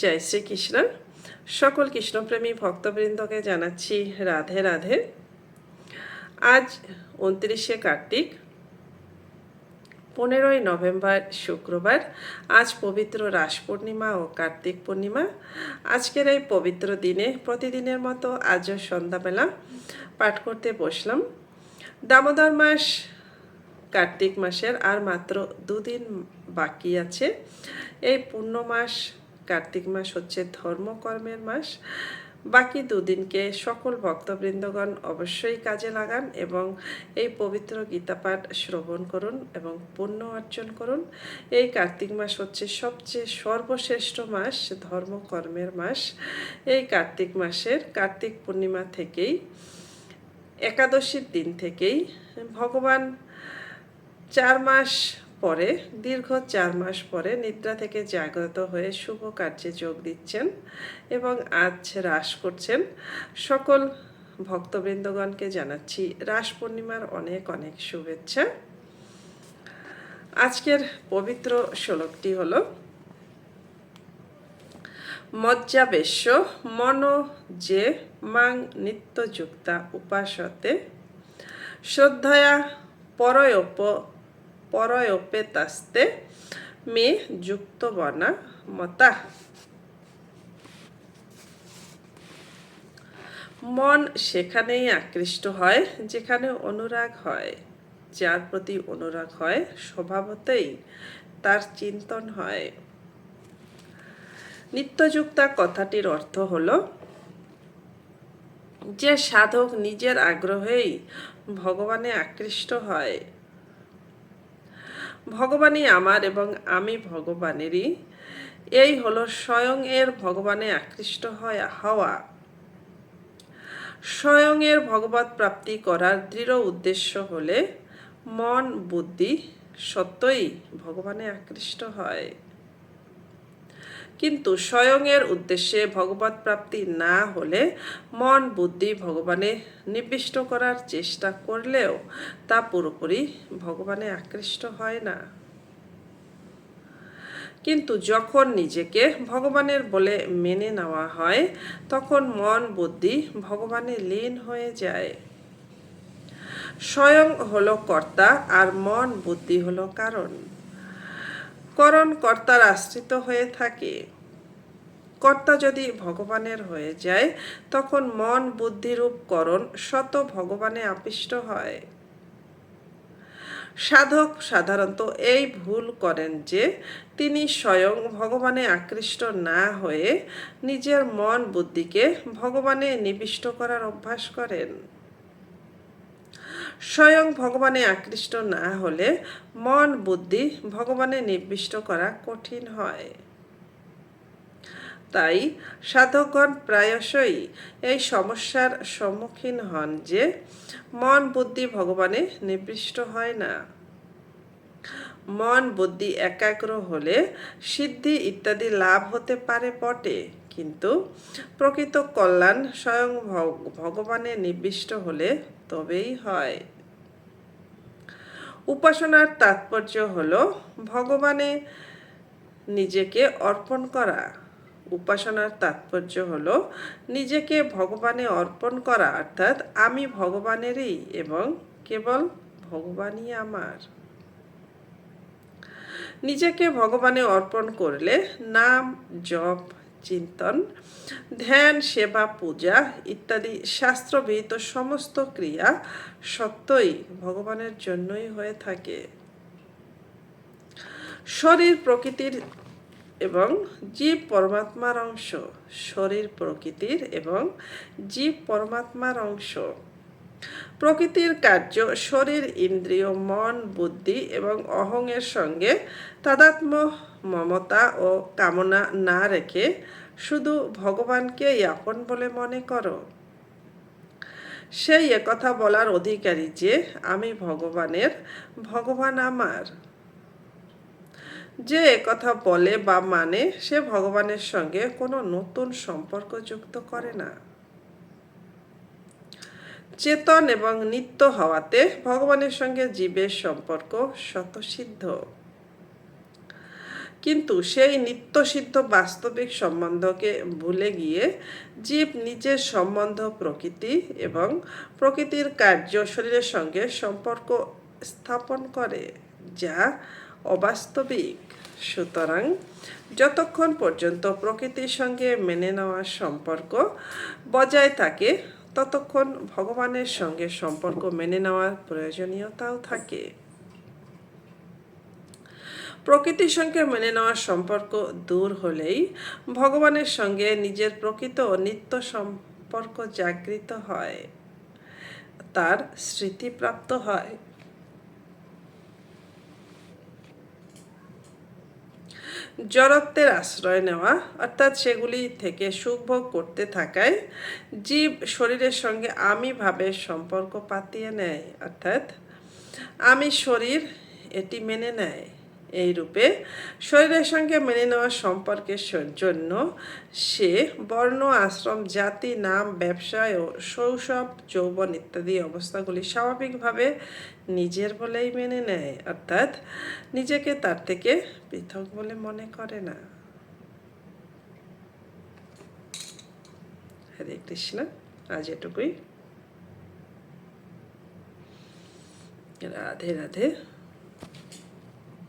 জয় শ্রীকৃষ্ণ। সকল কৃষ্ণপ্রেমী ভক্তবৃন্দকে জানাচ্ছি রাধে রাধে। আজ উনত্রিশে কার্তিক, পনেরোই নভেম্বর শুক্রবার। আজ পবিত্র রাস পূর্ণিমা ও কার্তিক পূর্ণিমা। আজকের এই পবিত্র দিনে প্রতিদিনের মতো আজও সন্ধ্যাবেলা পাঠ করতে বসলাম। দামোদর মাস, কার্তিক মাসের আর মাত্র দুদিন বাকি আছে। এই পূর্ণ মাস কার্তিক মাস হচ্ছে ধর্মকর্মের মাস। বাকি দুদিনকে সকল ভক্তবৃন্দগণ অবশ্যই কাজে লাগান এবং এই পবিত্র গীতাপাঠ শ্রবণ করুন এবং পুণ্য অর্জন করুন। এই কার্তিক মাস হচ্ছে সবচেয়ে সর্বশ্রেষ্ঠ মাস, ধর্মকর্মের মাস। এই কার্তিক মাসের কার্তিক পূর্ণিমা থেকেই, একাদশীর দিন থেকেই ভগবান চার মাস পরে, দীর্ঘ চার মাস পরে নিদ্রা থেকে জাগ্রত হয়ে শুভ কার্যে যোগ দিচ্ছেন এবং আজ রাস করছেন। সকল ভক্তবৃন্দগণকে জানাচ্ছি রাস পূর্ণিমার অনেক অনেক শুভেচ্ছা। আজকের পবিত্র শ্লোকটি হলো মজ্জাবেশ্য মন যে মাং নিত্যযুক্তা উপাসতে, শ্রদ্ধয়া পরয়োপ পরয়োপে তাস্তে মে যুক্ত বনা মতা। মন সেখানেই আকৃষ্ট হয়, যেখানে অনুরাগ হয়। যার প্রতি অনুরাগ হয়, স্বভাবতেই তার চিন্তন হয়। নিত্যযুক্তা কথাটির অর্থ হলো, যে সাধক নিজের আগ্রহেই ভগবানে আকৃষ্ট হয় ভগবানই আমার এবং আমি ভগবানেরই। এই হলো স্বয়ং এর ভগবানে আকৃষ্ট হয়, হওয়া। স্বয়ং এর ভগবত প্রাপ্তি করার দৃঢ় উদ্দেশ্য হলে মন, বুদ্ধি সত্যই ভগবানে আকৃষ্ট হয়। কিন্তু স্বয়ংয়ের উদ্দেশ্যে ভগবত প্রাপ্তি না হলে মন বুদ্ধি ভগবানে নিবিষ্ট করার চেষ্টা করলেও তা পুরোপুরি ভগবানে আকৃষ্ট হয় না। কিন্তু যখন নিজেকে ভগবানের বলে মেনে নেওয়া হয়, তখন মন বুদ্ধি ভগবানে লীন হয়ে যায়। স্বয়ং হলো কর্তা আর মন বুদ্ধি হলো কারণ। করণ কর্তার আশ্রিত হয়ে থাকে। কর্তা যদি ভগবানের হয়ে যায়, তখন মন বুদ্ধিরূপ করণ শত ভগবানে আপিষ্ট হয়। সাধক সাধারণত এই ভুল করেন যে, তিনি স্বয়ং ভগবানে আকৃষ্ট না হয়ে নিজের মন বুদ্ধিকে ভগবানে নিবিষ্ট করার অভ্যাস করেন। স্বয়ং ভগবানে আকৃষ্ট না হলে মন বুদ্ধি ভগবানে নির্বিষ্ট করা কঠিন হয়। তাই সাধকগণ প্রায়শই এই সমস্যার সম্মুখীন হন যে মন বুদ্ধি ভগবানে নির্দিষ্ট হয় না। মন বুদ্ধি একাগ্র হলে সিদ্ধি ইত্যাদি লাভ হতে পারে বটে। কিন্তু প্রকৃত কল্যাণ স্বয়ং ভগবানে নিবিষ্ট হলে তবেই হয়। উপাসনার তাৎপর্য হল ভগবানে নিজেকে অর্পণ করা। উপাসনার তাৎপর্য হল নিজেকে ভগবানে অর্পণ করা, অর্থাৎ আমি ভগবানেরই এবং কেবল ভগবানই আমার। নিজেকে ভগবানে অর্পণ করলে নাম, জপ চিন্তন, ধ্যান, সেবা, পূজা ইত্যাদি শাস্ত্রবিহিত সমস্ত ক্রিয়া সত্যই ভগবানের জন্যই হয়ে থাকে। শরীর প্রকৃতির এবং জীব পরমাত্মার অংশ। শরীর প্রকৃতির এবং জীব পরমাত্মার অংশ। প্রকৃতির কার্য শরীর, ইন্দ্রিয়, মন, বুদ্ধি এবং অহংয়ের সঙ্গে তাদাত্ম মমতা ও কামনা না রেখে শুধু ভগবানকে আপন বলে মনে করো। সেই একথা বলার অধিকারী যে আমি ভগবানের ভগবান আমার। যে কথা বলে বা মানে সে ভগবানের সঙ্গে কোনো নতুন সম্পর্ক যুক্ত করে না। চেতন এবং নিত্য হওয়াতে ভগবানের সঙ্গে জীবের সম্পর্ক স্বতঃসিদ্ধ। কিন্তু সেই নিত্যসিদ্ধ বাস্তবিক সম্বন্ধকে ভুলে গিয়ে জীব নিজের সম্বন্ধ, প্রকৃতি এবং প্রকৃতির কার্য শরীরের সঙ্গে সম্পর্ক স্থাপন করে, যা অবাস্তবিক। সুতরাং যতক্ষণ পর্যন্ত প্রকৃতির সঙ্গে মেনে নেওয়ার সম্পর্ক বজায় থাকে ততক্ষণ ভগবানের সঙ্গে সম্পর্ক মেনে নেওয়ার প্রয়োজনীয়তাও থাকে। প্রকৃতির সঙ্গে মেনে নেওয়ার সম্পর্ক দূর হলেই ভগবানের সঙ্গে নিজের প্রকৃত ও নিত্য সম্পর্ক জাগৃত হয়। তার স্মৃতিপ্রাপ্ত হয়। জড়ত্বের আশ্রয় নেওয়া, অর্থাৎ সেগুলি থেকে সুখভোগ করতে থাকায় জীব শরীরের সঙ্গে আমি ভাবের সম্পর্ক পাতিয়ে নেয়, অর্থাৎ আমি শরীর এটি মেনে নেয়। এই রূপে শরীরের সঙ্গে মেনে নেওয়ার সম্পর্কের জন্য সে বর্ণ, আশ্রম, জাতি, নাম ব্যবসায় ও শৈশব, যৌবন ইত্যাদি অবস্থাগুলি স্বাভাবিকভাবে নিজের বলেই মেনে নেয়। অর্থাৎ নিজেকে তার থেকে পৃথক বলে মনে করে না। হরে কৃষ্ণ, আজ এটুকুই। রাধে রাধে।